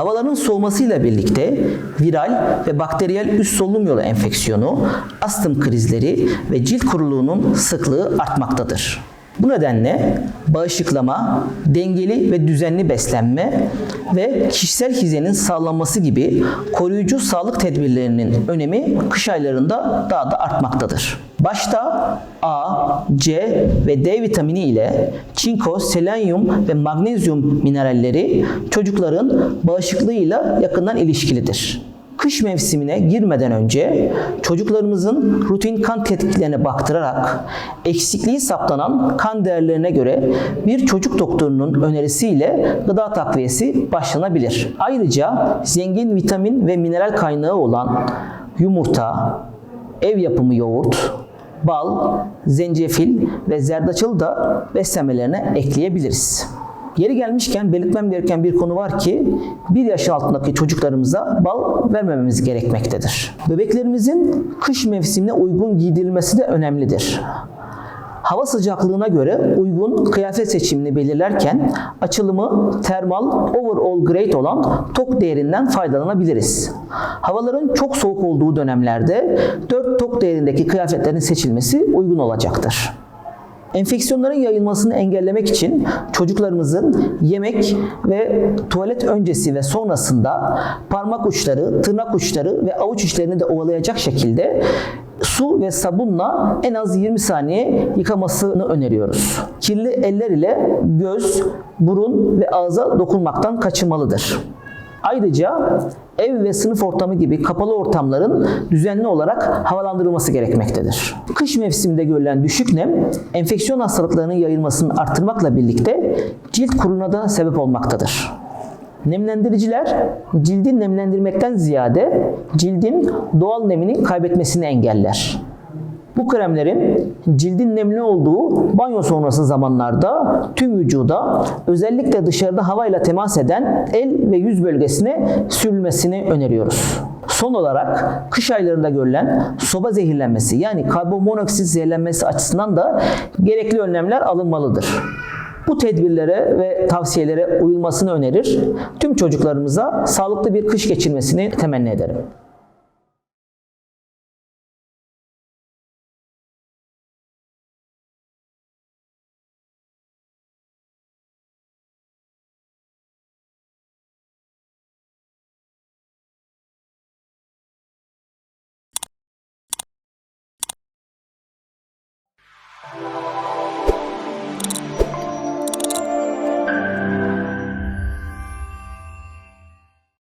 Havaların soğumasıyla birlikte viral ve bakteriyel üst solunum yolu enfeksiyonu, astım krizleri ve cilt kuruluğunun sıklığı artmaktadır. Bu nedenle bağışıklama, dengeli ve düzenli beslenme ve kişisel hijyenin sağlanması gibi koruyucu sağlık tedbirlerinin önemi kış aylarında daha da artmaktadır. Başta A, C ve D vitamini ile çinko, selenyum ve magnezyum mineralleri çocukların bağışıklığıyla yakından ilişkilidir. Kış mevsimine girmeden önce çocuklarımızın rutin kan tetkiklerine baktırarak eksikliği saptanan kan değerlerine göre bir çocuk doktorunun önerisiyle gıda takviyesi başlanabilir. Ayrıca zengin vitamin ve mineral kaynağı olan yumurta, ev yapımı yoğurt, bal, zencefil ve zerdeçalı da beslenmelerine ekleyebiliriz. Yeri gelmişken belirtmem gereken bir konu var ki 1 yaş altındaki çocuklarımıza bal vermememiz gerekmektedir. Bebeklerimizin kış mevsimine uygun giydirilmesi de önemlidir. Hava sıcaklığına göre uygun kıyafet seçimini belirlerken açılımı termal overall grade olan tok değerinden faydalanabiliriz. Havaların çok soğuk olduğu dönemlerde 4 tok değerindeki kıyafetlerin seçilmesi uygun olacaktır. Enfeksiyonların yayılmasını engellemek için çocuklarımızın yemek ve tuvalet öncesi ve sonrasında parmak uçları, tırnak uçları ve avuç içlerini de ovalayacak şekilde su ve sabunla en az 20 saniye yıkamasını öneriyoruz. Kirli eller ile göz, burun ve ağza dokunmaktan kaçınmalıdır. Ayrıca ev ve sınıf ortamı gibi kapalı ortamların düzenli olarak havalandırılması gerekmektedir. Kış mevsiminde görülen düşük nem, enfeksiyon hastalıklarının yayılmasını artırmakla birlikte cilt kuruluğuna da sebep olmaktadır. Nemlendiriciler cildin nemlendirmekten ziyade cildin doğal nemini kaybetmesini engeller. Bu kremlerin cildin nemli olduğu banyo sonrası zamanlarda tüm vücuda özellikle dışarıda havayla temas eden el ve yüz bölgesine sürülmesini öneriyoruz. Son olarak kış aylarında görülen soba zehirlenmesi yani karbonmonoksit zehirlenmesi açısından da gerekli önlemler alınmalıdır. Bu tedbirlere ve tavsiyelere uyulmasını önerir. Tüm çocuklarımıza sağlıklı bir kış geçirmesini temenni ederim.